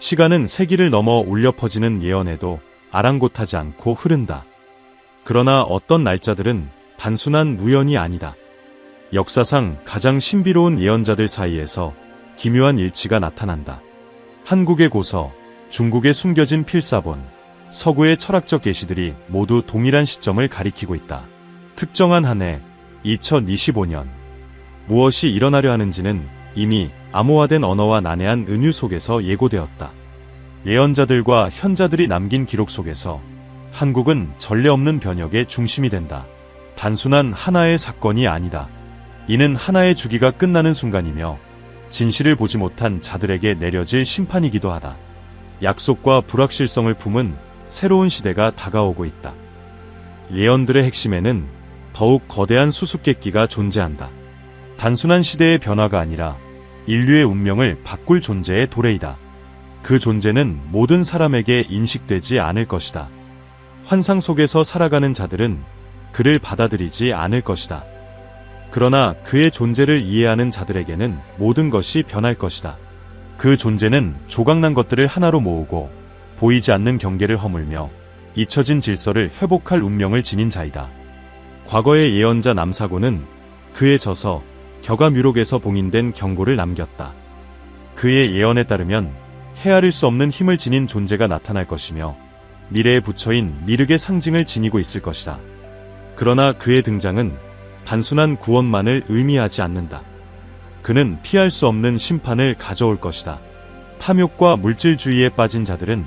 시간은 세기를 넘어 울려 퍼지는 예언에도 아랑곳하지 않고 흐른다. 그러나 어떤 날짜들은 단순한 우연이 아니다. 역사상 가장 신비로운 예언자들 사이에서 기묘한 일치가 나타난다. 한국의 고서, 중국의 숨겨진 필사본, 서구의 철학적 계시들이 모두 동일한 시점을 가리키고 있다. 특정한 한 해, 2025년. 무엇이 일어나려 하는지는 이미 암호화된 언어와 난해한 은유 속에서 예고되었다. 예언자들과 현자들이 남긴 기록 속에서 한국은 전례 없는 변혁의 중심이 된다. 단순한 하나의 사건이 아니다. 이는 하나의 주기가 끝나는 순간이며 진실을 보지 못한 자들에게 내려질 심판이기도 하다. 약속과 불확실성을 품은 새로운 시대가 다가오고 있다. 예언들의 핵심에는 더욱 거대한 수수께끼가 존재한다. 단순한 시대의 변화가 아니라 인류의 운명을 바꿀 존재의 도래이다. 그 존재는 모든 사람에게 인식되지 않을 것이다. 환상 속에서 살아가는 자들은 그를 받아들이지 않을 것이다. 그러나 그의 존재를 이해하는 자들에게는 모든 것이 변할 것이다. 그 존재는 조각난 것들을 하나로 모으고 보이지 않는 경계를 허물며 잊혀진 질서를 회복할 운명을 지닌 자이다. 과거의 예언자 남사고는 그의 저서 격아뮤록에서 봉인된 경고를 남겼다. 그의 예언에 따르면 헤아릴 수 없는 힘을 지닌 존재가 나타날 것이며 미래의 부처인 미륵의 상징을 지니고 있을 것이다. 그러나 그의 등장은 단순한 구원만을 의미하지 않는다. 그는 피할 수 없는 심판을 가져올 것이다. 탐욕과 물질주의에 빠진 자들은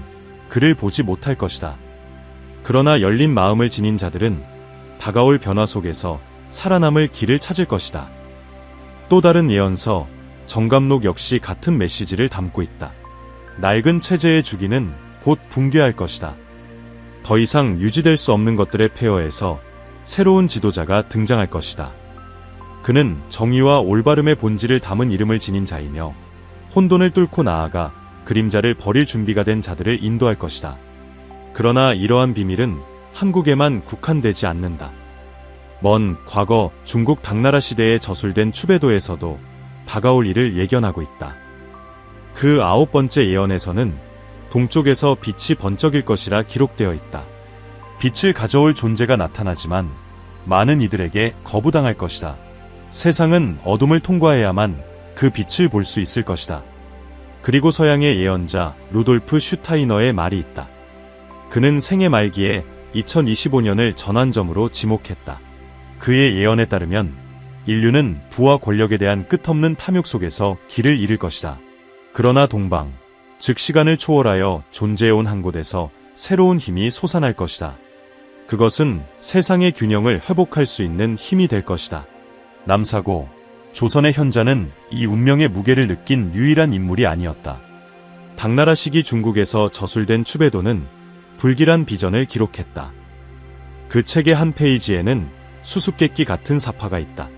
그를 보지 못할 것이다. 그러나 열린 마음을 지닌 자들은 다가올 변화 속에서 살아남을 길을 찾을 것이다. 또 다른 예언서 정감록 역시 같은 메시지를 담고 있다. 낡은 체제의 주기는 곧 붕괴할 것이다. 더 이상 유지될 수 없는 것들의 폐허에서 새로운 지도자가 등장할 것이다. 그는 정의와 올바름의 본질을 담은 이름을 지닌 자이며 혼돈을 뚫고 나아가 그림자를 버릴 준비가 된 자들을 인도할 것이다. 그러나 이러한 비밀은 한국에만 국한되지 않는다. 먼 과거 중국 당나라 시대에 저술된 추배도에서도 다가올 일을 예견하고 있다. 그 아홉 번째 예언에서는 동쪽에서 빛이 번쩍일 것이라 기록되어 있다. 빛을 가져올 존재가 나타나지만 많은 이들에게 거부당할 것이다. 세상은 어둠을 통과해야만 그 빛을 볼 수 있을 것이다. 그리고 서양의 예언자 루돌프 슈타이너의 말이 있다. 그는 생애 말기에 2025년을 전환점으로 지목했다. 그의 예언에 따르면 인류는 부와 권력에 대한 끝없는 탐욕 속에서 길을 잃을 것이다. 그러나 동방, 즉 시간을 초월하여 존재해온 한 곳에서 새로운 힘이 솟아날 것이다. 그것은 세상의 균형을 회복할 수 있는 힘이 될 것이다. 남사고, 조선의 현자는 이 운명의 무게를 느낀 유일한 인물이 아니었다. 당나라 시기 중국에서 저술된 추배도는 불길한 비전을 기록했다. 그 책의 한 페이지에는 수수께끼 같은 사파가 있다.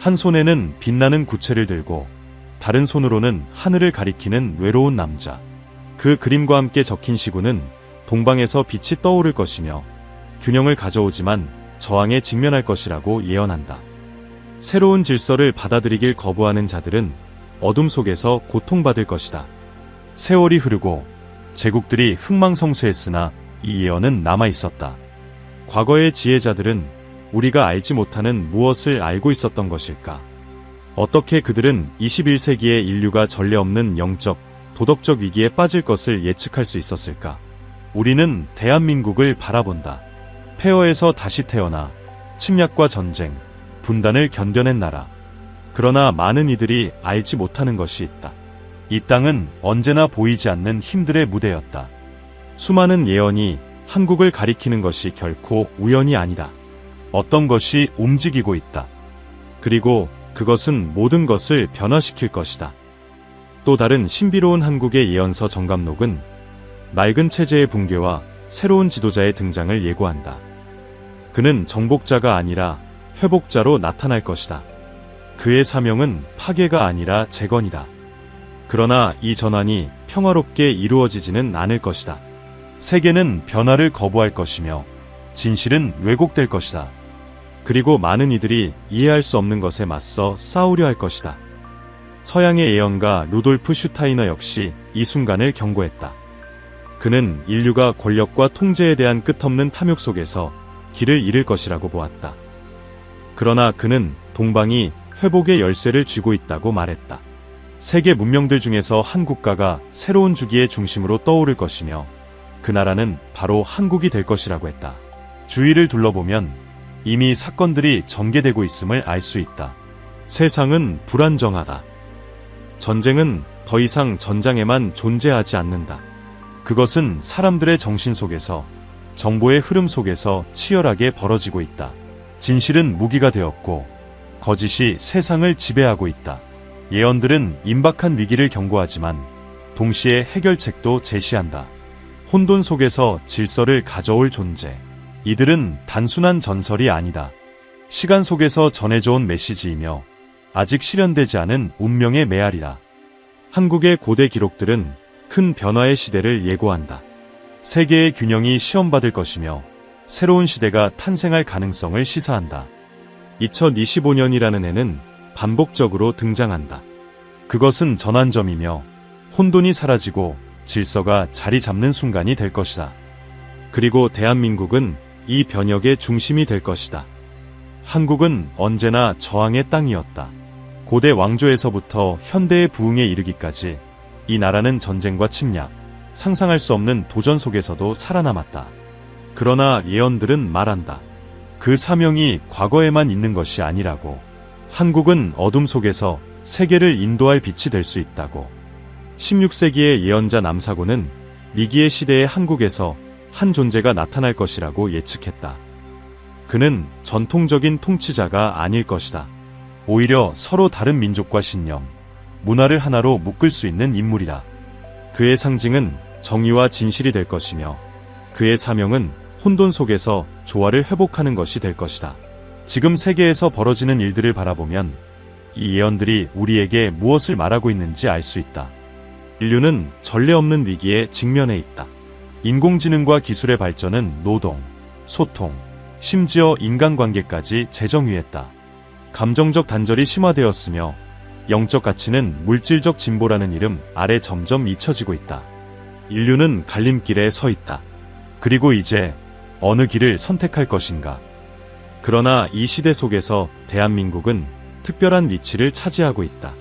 한 손에는 빛나는 구체를 들고 다른 손으로는 하늘을 가리키는 외로운 남자. 그 그림과 함께 적힌 시구는 동방에서 빛이 떠오를 것이며 균형을 가져오지만 저항에 직면할 것이라고 예언한다. 새로운 질서를 받아들이길 거부하는 자들은 어둠 속에서 고통받을 것이다. 세월이 흐르고 제국들이 흥망성쇠했으나 이 예언은 남아 있었다. 과거의 지혜자들은 우리가 알지 못하는 무엇을 알고 있었던 것일까? 어떻게 그들은 21세기의 인류가 전례 없는 영적, 도덕적 위기에 빠질 것을 예측할 수 있었을까? 우리는 대한민국을 바라본다. 폐허에서 다시 태어나 침략과 전쟁, 분단을 견뎌낸 나라. 그러나 많은 이들이 알지 못하는 것이 있다. 이 땅은 언제나 보이지 않는 힘들의 무대였다. 수많은 예언이 한국을 가리키는 것이 결코 우연이 아니다. 어떤 것이 움직이고 있다. 그리고 그것은 모든 것을 변화시킬 것이다. 또 다른 신비로운 한국의 예언서 정감록은 낡은 체제의 붕괴와 새로운 지도자의 등장을 예고한다. 그는 정복자가 아니라 회복자로 나타날 것이다. 그의 사명은 파괴가 아니라 재건이다. 그러나 이 전환이 평화롭게 이루어지지는 않을 것이다. 세계는 변화를 거부할 것이며 진실은 왜곡될 것이다. 그리고 많은 이들이 이해할 수 없는 것에 맞서 싸우려 할 것이다. 서양의 예언가 루돌프 슈타이너 역시 이 순간을 경고했다. 그는 인류가 권력과 통제에 대한 끝없는 탐욕 속에서 길을 잃을 것이라고 보았다. 그러나 그는 동방이 회복의 열쇠를 쥐고 있다고 말했다. 세계 문명들 중에서 한 국가가 새로운 주기의 중심으로 떠오를 것이며 그 나라는 바로 한국이 될 것이라고 했다. 주위를 둘러보면 이미 사건들이 전개되고 있음을 알 수 있다. 세상은 불안정하다. 전쟁은 더 이상 전장에만 존재하지 않는다. 그것은 사람들의 정신 속에서 정보의 흐름 속에서 치열하게 벌어지고 있다. 진실은 무기가 되었고 거짓이 세상을 지배하고 있다. 예언들은 임박한 위기를 경고하지만 동시에 해결책도 제시한다. 혼돈 속에서 질서를 가져올 존재. 이들은 단순한 전설이 아니다. 시간 속에서 전해져온 메시지이며 아직 실현되지 않은 운명의 메아리다. 한국의 고대 기록들은 큰 변화의 시대를 예고한다. 세계의 균형이 시험받을 것이며 새로운 시대가 탄생할 가능성을 시사한다. 2025년이라는 해는 반복적으로 등장한다. 그것은 전환점이며 혼돈이 사라지고 질서가 자리 잡는 순간이 될 것이다. 그리고 대한민국은 이 변혁의 중심이 될 것이다. 한국은 언제나 저항의 땅이었다. 고대 왕조에서부터 현대의 부흥에 이르기까지 이 나라는 전쟁과 침략, 상상할 수 없는 도전 속에서도 살아남았다. 그러나 예언들은 말한다. 그 사명이 과거에만 있는 것이 아니라고. 한국은 어둠 속에서 세계를 인도할 빛이 될 수 있다고. 16세기의 예언자 남사고는 미기의 시대의 한국에서 한 존재가 나타날 것이라고 예측했다. 그는 전통적인 통치자가 아닐 것이다. 오히려 서로 다른 민족과 신념, 문화를 하나로 묶을 수 있는 인물이다. 그의 상징은 정의와 진실이 될 것이며 그의 사명은 혼돈 속에서 조화를 회복하는 것이 될 것이다. 지금 세계에서 벌어지는 일들을 바라보면 이 예언들이 우리에게 무엇을 말하고 있는지 알 수 있다. 인류는 전례 없는 위기에 직면해 있다. 인공지능과 기술의 발전은 노동, 소통, 심지어 인간관계까지 재정의했다. 감정적 단절이 심화되었으며 영적 가치는 물질적 진보라는 이름 아래 점점 잊혀지고 있다. 인류는 갈림길에 서 있다. 그리고 이제 어느 길을 선택할 것인가. 그러나 이 시대 속에서 대한민국은 특별한 위치를 차지하고 있다.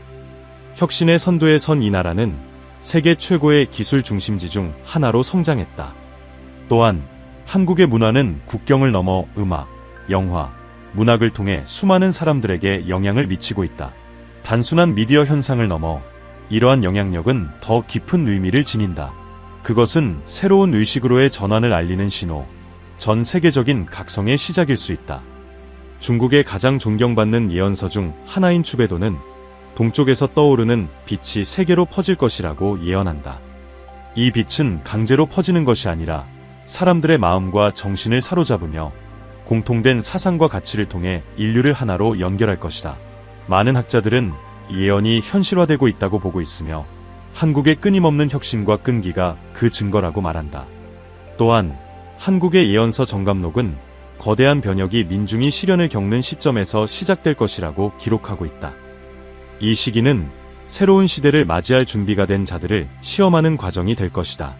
혁신의 선두에 선 이 나라는 세계 최고의 기술 중심지 중 하나로 성장했다. 또한 한국의 문화는 국경을 넘어 음악, 영화, 문학을 통해 수많은 사람들에게 영향을 미치고 있다. 단순한 미디어 현상을 넘어 이러한 영향력은 더 깊은 의미를 지닌다. 그것은 새로운 의식으로의 전환을 알리는 신호, 전 세계적인 각성의 시작일 수 있다. 중국의 가장 존경받는 예언서 중 하나인 추베도는 동쪽에서 떠오르는 빛이 세계로 퍼질 것이라고 예언한다. 이 빛은 강제로 퍼지는 것이 아니라 사람들의 마음과 정신을 사로잡으며 공통된 사상과 가치를 통해 인류를 하나로 연결할 것이다. 많은 학자들은 예언이 현실화되고 있다고 보고 있으며 한국의 끊임없는 혁신과 끈기가 그 증거라고 말한다. 또한 한국의 예언서 정감록은 거대한 변혁이 민중이 시련을 겪는 시점에서 시작될 것이라고 기록하고 있다. 이 시기는 새로운 시대를 맞이할 준비가 된 자들을 시험하는 과정이 될 것이다.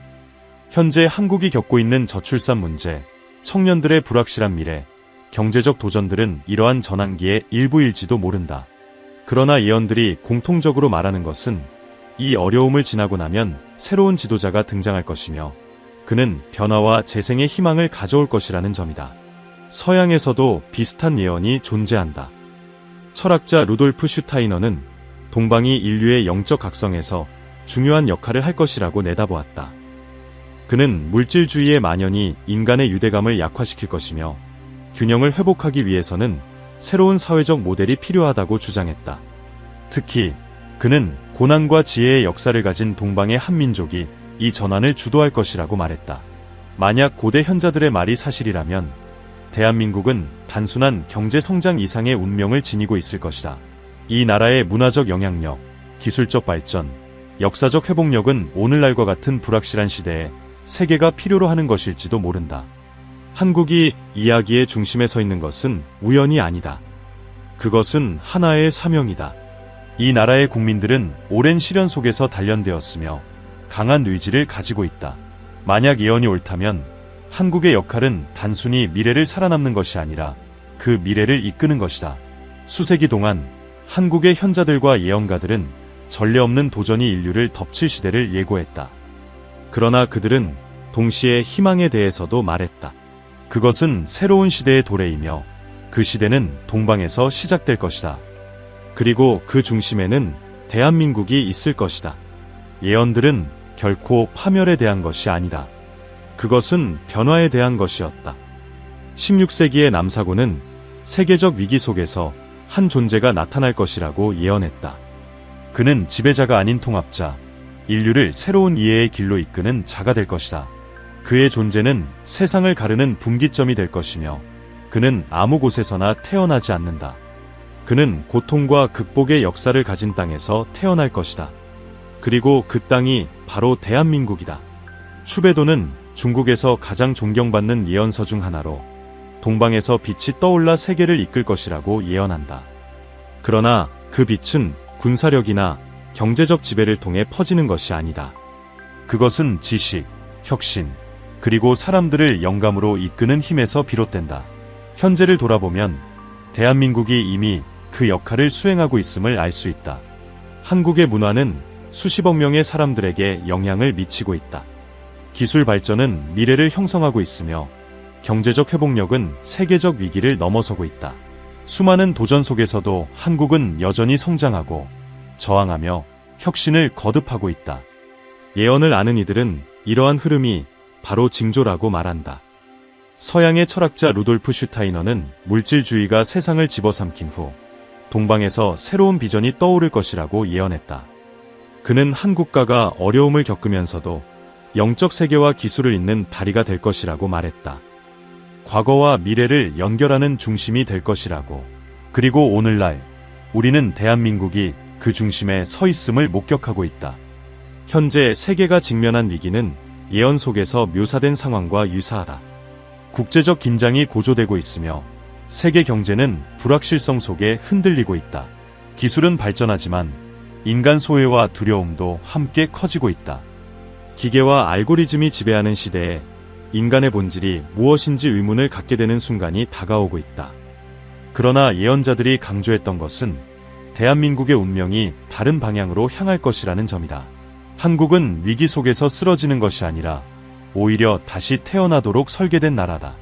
현재 한국이 겪고 있는 저출산 문제, 청년들의 불확실한 미래, 경제적 도전들은 이러한 전환기의 일부일지도 모른다. 그러나 예언들이 공통적으로 말하는 것은 이 어려움을 지나고 나면 새로운 지도자가 등장할 것이며 그는 변화와 재생의 희망을 가져올 것이라는 점이다. 서양에서도 비슷한 예언이 존재한다. 철학자 루돌프 슈타이너는 동방이 인류의 영적 각성에서 중요한 역할을 할 것이라고 내다보았다. 그는 물질주의의 만연이 인간의 유대감을 약화시킬 것이며 균형을 회복하기 위해서는 새로운 사회적 모델이 필요하다고 주장했다. 특히 그는 고난과 지혜의 역사를 가진 동방의 한민족이 이 전환을 주도할 것이라고 말했다. 만약 고대 현자들의 말이 사실이라면 대한민국은 단순한 경제 성장 이상의 운명을 지니고 있을 것이다. 이 나라의 문화적 영향력, 기술적 발전, 역사적 회복력은 오늘날과 같은 불확실한 시대에 세계가 필요로 하는 것일지도 모른다. 한국이 이야기의 중심에 서 있는 것은 우연이 아니다. 그것은 하나의 사명이다. 이 나라의 국민들은 오랜 시련 속에서 단련되었으며 강한 의지를 가지고 있다. 만약 예언이 옳다면 한국의 역할은 단순히 미래를 살아남는 것이 아니라 그 미래를 이끄는 것이다. 수세기 동안 한국의 현자들과 예언가들은 전례 없는 도전이 인류를 덮칠 시대를 예고했다. 그러나 그들은 동시에 희망에 대해서도 말했다. 그것은 새로운 시대의 도래이며 그 시대는 동방에서 시작될 것이다. 그리고 그 중심에는 대한민국이 있을 것이다. 예언들은 결코 파멸에 대한 것이 아니다. 그것은 변화에 대한 것이었다. 16세기의 남사고는 세계적 위기 속에서 한 존재가 나타날 것이라고 예언했다. 그는 지배자가 아닌 통합자, 인류를 새로운 이해의 길로 이끄는 자가 될 것이다. 그의 존재는 세상을 가르는 분기점이 될 것이며 그는 아무 곳에서나 태어나지 않는다. 그는 고통과 극복의 역사를 가진 땅에서 태어날 것이다. 그리고 그 땅이 바로 대한민국이다. 추배도는 중국에서 가장 존경받는 예언서 중 하나로 동방에서 빛이 떠올라 세계를 이끌 것이라고 예언한다. 그러나 그 빛은 군사력이나 경제적 지배를 통해 퍼지는 것이 아니다. 그것은 지식, 혁신, 그리고 사람들을 영감으로 이끄는 힘에서 비롯된다. 현재를 돌아보면 대한민국이 이미 그 역할을 수행하고 있음을 알 수 있다. 한국의 문화는 수십억 명의 사람들에게 영향을 미치고 있다. 기술 발전은 미래를 형성하고 있으며 경제적 회복력은 세계적 위기를 넘어서고 있다. 수많은 도전 속에서도 한국은 여전히 성장하고 저항하며 혁신을 거듭하고 있다. 예언을 아는 이들은 이러한 흐름이 바로 징조라고 말한다. 서양의 철학자 루돌프 슈타이너는 물질주의가 세상을 집어삼킨 후 동방에서 새로운 비전이 떠오를 것이라고 예언했다. 그는 한국가가 어려움을 겪으면서도 영적 세계와 기술을 잇는 다리가 될 것이라고 말했다. 과거와 미래를 연결하는 중심이 될 것이라고. 그리고 오늘날 우리는 대한민국이 그 중심에 서 있음을 목격하고 있다. 현재 세계가 직면한 위기는 예언 속에서 묘사된 상황과 유사하다. 국제적 긴장이 고조되고 있으며 세계 경제는 불확실성 속에 흔들리고 있다. 기술은 발전하지만 인간 소외와 두려움도 함께 커지고 있다. 기계와 알고리즘이 지배하는 시대에 인간의 본질이 무엇인지 의문을 갖게 되는 순간이 다가오고 있다. 그러나 예언자들이 강조했던 것은 대한민국의 운명이 다른 방향으로 향할 것이라는 점이다. 한국은 위기 속에서 쓰러지는 것이 아니라 오히려 다시 태어나도록 설계된 나라다.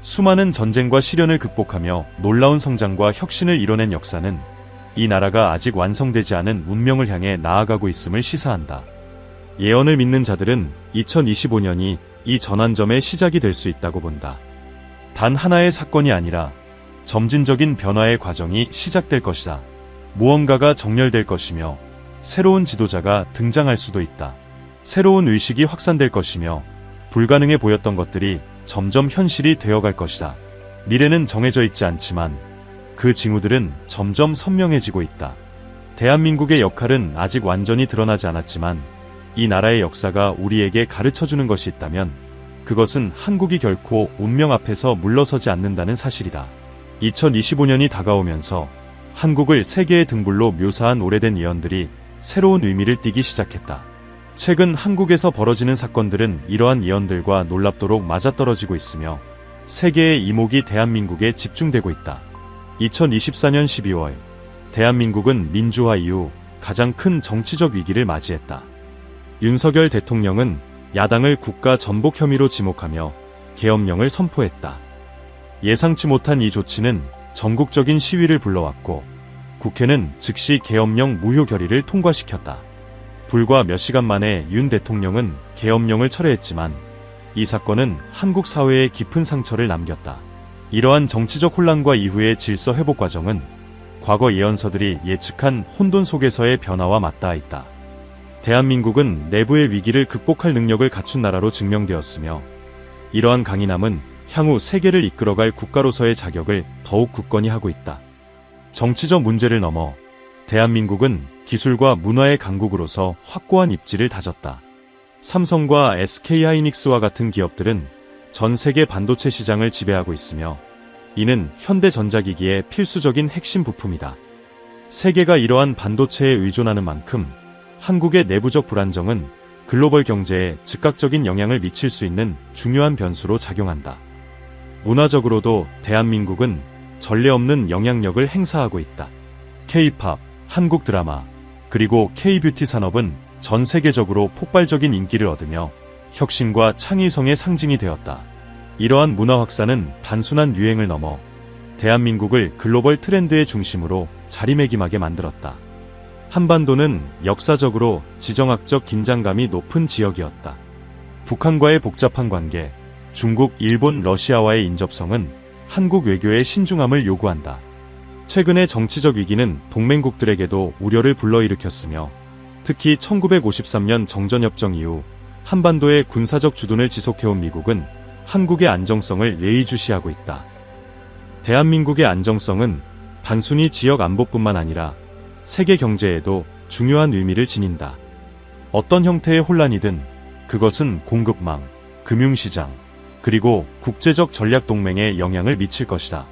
수많은 전쟁과 시련을 극복하며 놀라운 성장과 혁신을 이뤄낸 역사는 이 나라가 아직 완성되지 않은 운명을 향해 나아가고 있음을 시사한다. 예언을 믿는 자들은 2025년이 이 전환점의 시작이 될 수 있다고 본다. 단 하나의 사건이 아니라 점진적인 변화의 과정이 시작될 것이다. 무언가가 정렬될 것이며 새로운 지도자가 등장할 수도 있다. 새로운 의식이 확산될 것이며 불가능해 보였던 것들이 점점 현실이 되어갈 것이다. 미래는 정해져 있지 않지만 그 징후들은 점점 선명해지고 있다. 대한민국의 역할은 아직 완전히 드러나지 않았지만 이 나라의 역사가 우리에게 가르쳐 주는 것이 있다면 그것은 한국이 결코 운명 앞에서 물러서지 않는다는 사실이다. 2025년이 다가오면서 한국을 세계의 등불로 묘사한 오래된 예언들이 새로운 의미를 띠기 시작했다. 최근 한국에서 벌어지는 사건들은 이러한 예언들과 놀랍도록 맞아떨어지고 있으며 세계의 이목이 대한민국에 집중되고 있다. 2024년 12월 대한민국은 민주화 이후 가장 큰 정치적 위기를 맞이했다. 윤석열 대통령은 야당을 국가 전복 혐의로 지목하며 계엄령을 선포했다. 예상치 못한 이 조치는 전국적인 시위를 불러왔고 국회는 즉시 계엄령 무효 결의를 통과시켰다. 불과 몇 시간 만에 윤 대통령은 계엄령을 철회했지만 이 사건은 한국 사회에 깊은 상처를 남겼다. 이러한 정치적 혼란과 이후의 질서 회복 과정은 과거 예언서들이 예측한 혼돈 속에서의 변화와 맞닿아 있다. 대한민국은 내부의 위기를 극복할 능력을 갖춘 나라로 증명되었으며 이러한 강인함은 향후 세계를 이끌어갈 국가로서의 자격을 더욱 굳건히 하고 있다. 정치적 문제를 넘어 대한민국은 기술과 문화의 강국으로서 확고한 입지를 다졌다. 삼성과 SK하이닉스와 같은 기업들은 전 세계 반도체 시장을 지배하고 있으며 이는 현대 전자기기의 필수적인 핵심 부품이다. 세계가 이러한 반도체에 의존하는 만큼 한국의 내부적 불안정은 글로벌 경제에 즉각적인 영향을 미칠 수 있는 중요한 변수로 작용한다. 문화적으로도 대한민국은 전례 없는 영향력을 행사하고 있다. K-팝, 한국 드라마, 그리고 K-뷰티 산업은 전 세계적으로 폭발적인 인기를 얻으며 혁신과 창의성의 상징이 되었다. 이러한 문화 확산은 단순한 유행을 넘어 대한민국을 글로벌 트렌드의 중심으로 자리매김하게 만들었다. 한반도는 역사적으로 지정학적 긴장감이 높은 지역이었다. 북한과의 복잡한 관계, 중국, 일본, 러시아와의 인접성은 한국 외교의 신중함을 요구한다. 최근의 정치적 위기는 동맹국들에게도 우려를 불러일으켰으며 특히 1953년 정전협정 이후 한반도의 군사적 주둔을 지속해온 미국은 한국의 안정성을 예의주시하고 있다. 대한민국의 안정성은 단순히 지역 안보뿐만 아니라 세계 경제에도 중요한 의미를 지닌다. 어떤 형태의 혼란이든 그것은 공급망, 금융시장, 그리고 국제적 전략 동맹에 영향을 미칠 것이다.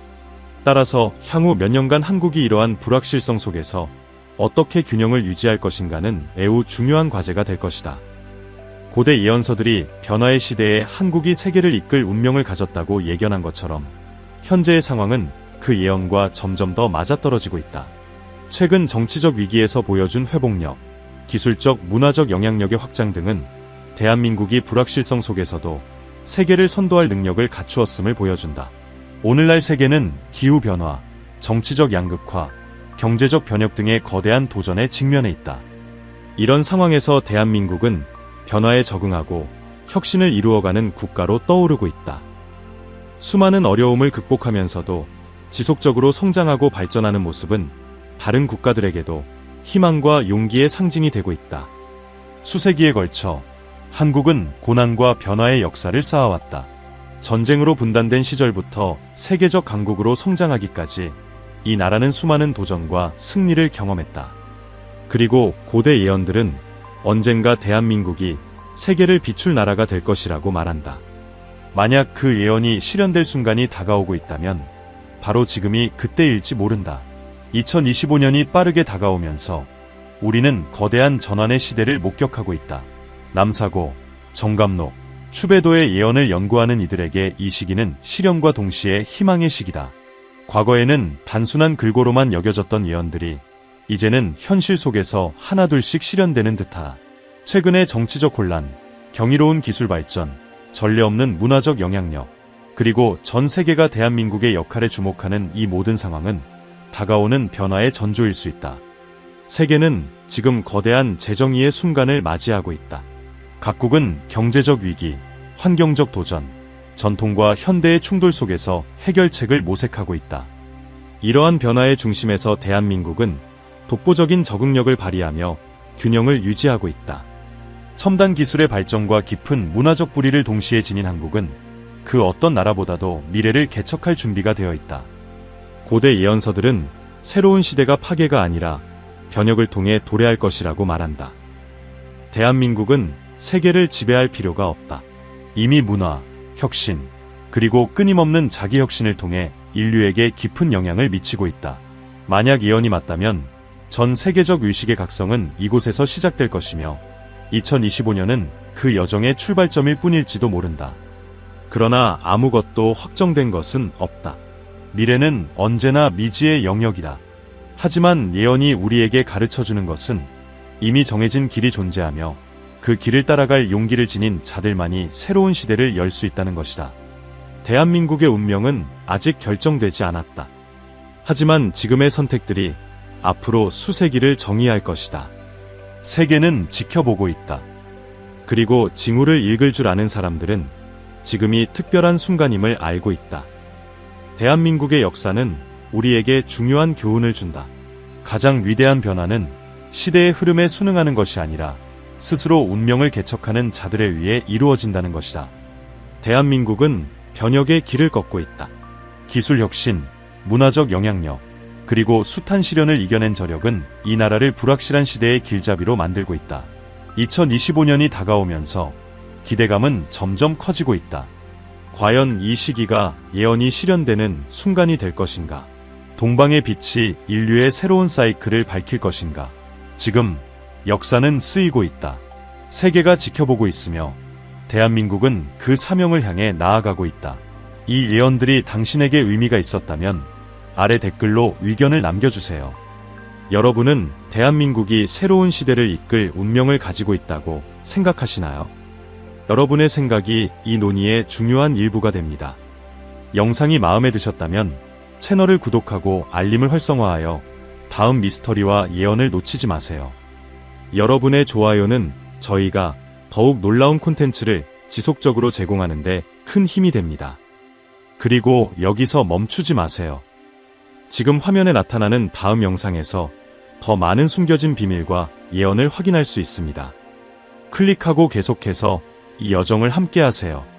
따라서 향후 몇 년간 한국이 이러한 불확실성 속에서 어떻게 균형을 유지할 것인가는 매우 중요한 과제가 될 것이다. 고대 예언서들이 변화의 시대에 한국이 세계를 이끌 운명을 가졌다고 예견한 것처럼 현재의 상황은 그 예언과 점점 더 맞아떨어지고 있다. 최근 정치적 위기에서 보여준 회복력, 기술적, 문화적 영향력의 확장 등은 대한민국이 불확실성 속에서도 세계를 선도할 능력을 갖추었음을 보여준다. 오늘날 세계는 기후변화, 정치적 양극화, 경제적 변혁 등의 거대한 도전에 직면해 있다. 이런 상황에서 대한민국은 변화에 적응하고 혁신을 이루어가는 국가로 떠오르고 있다. 수많은 어려움을 극복하면서도 지속적으로 성장하고 발전하는 모습은 다른 국가들에게도 희망과 용기의 상징이 되고 있다. 수세기에 걸쳐 한국은 고난과 변화의 역사를 쌓아왔다. 전쟁으로 분단된 시절부터 세계적 강국으로 성장하기까지 이 나라는 수많은 도전과 승리를 경험했다. 그리고 고대 예언들은 언젠가 대한민국이 세계를 비출 나라가 될 것이라고 말한다. 만약 그 예언이 실현될 순간이 다가오고 있다면 바로 지금이 그때일지 모른다. 2025년이 빠르게 다가오면서 우리는 거대한 전환의 시대를 목격하고 있다. 남사고, 정감록, 추배도의 예언을 연구하는 이들에게 이 시기는 실현과 동시에 희망의 시기다. 과거에는 단순한 글고로만 여겨졌던 예언들이 이제는 현실 속에서 하나둘씩 실현되는 듯하다. 최근의 정치적 혼란, 경이로운 기술 발전, 전례 없는 문화적 영향력, 그리고 전 세계가 대한민국의 역할에 주목하는 이 모든 상황은 다가오는 변화의 전조일 수 있다. 세계는 지금 거대한 재정의의 순간을 맞이하고 있다. 각국은 경제적 위기, 환경적 도전, 전통과 현대의 충돌 속에서 해결책을 모색하고 있다. 이러한 변화의 중심에서 대한민국은 독보적인 적응력을 발휘하며 균형을 유지하고 있다. 첨단 기술의 발전과 깊은 문화적 뿌리를 동시에 지닌 한국은 그 어떤 나라보다도 미래를 개척할 준비가 되어 있다. 고대 예언서들은 새로운 시대가 파괴가 아니라 변혁을 통해 도래할 것이라고 말한다. 대한민국은 세계를 지배할 필요가 없다. 이미 문화, 혁신, 그리고 끊임없는 자기 혁신을 통해 인류에게 깊은 영향을 미치고 있다. 만약 예언이 맞다면 전 세계적 의식의 각성은 이곳에서 시작될 것이며 2025년은 그 여정의 출발점일 뿐일지도 모른다. 그러나 아무것도 확정된 것은 없다. 미래는 언제나 미지의 영역이다. 하지만 예언이 우리에게 가르쳐 주는 것은 이미 정해진 길이 존재하며 그 길을 따라갈 용기를 지닌 자들만이 새로운 시대를 열 수 있다는 것이다. 대한민국의 운명은 아직 결정되지 않았다. 하지만 지금의 선택들이 앞으로 수세기를 정의할 것이다. 세계는 지켜보고 있다. 그리고 징후를 읽을 줄 아는 사람들은 지금이 특별한 순간임을 알고 있다. 대한민국의 역사는 우리에게 중요한 교훈을 준다. 가장 위대한 변화는 시대의 흐름에 순응하는 것이 아니라 스스로 운명을 개척하는 자들에 의해 이루어진다는 것이다. 대한민국은 변혁의 길을 걷고 있다. 기술 혁신, 문화적 영향력, 그리고 숱한 시련을 이겨낸 저력은 이 나라를 불확실한 시대의 길잡이로 만들고 있다. 2025년이 다가오면서 기대감은 점점 커지고 있다. 과연 이 시기가 예언이 실현되는 순간이 될 것인가? 동방의 빛이 인류의 새로운 사이클을 밝힐 것인가? 지금 역사는 쓰이고 있다. 세계가 지켜보고 있으며 대한민국은 그 사명을 향해 나아가고 있다. 이 예언들이 당신에게 의미가 있었다면 아래 댓글로 의견을 남겨주세요. 여러분은 대한민국이 새로운 시대를 이끌 운명을 가지고 있다고 생각하시나요? 여러분의 생각이 이 논의의 중요한 일부가 됩니다. 영상이 마음에 드셨다면 채널을 구독하고 알림을 활성화하여 다음 미스터리와 예언을 놓치지 마세요. 여러분의 좋아요는 저희가 더욱 놀라운 콘텐츠를 지속적으로 제공하는데 큰 힘이 됩니다. 그리고 여기서 멈추지 마세요. 지금 화면에 나타나는 다음 영상에서 더 많은 숨겨진 비밀과 예언을 확인할 수 있습니다. 클릭하고 계속해서 이 여정을 함께 하세요.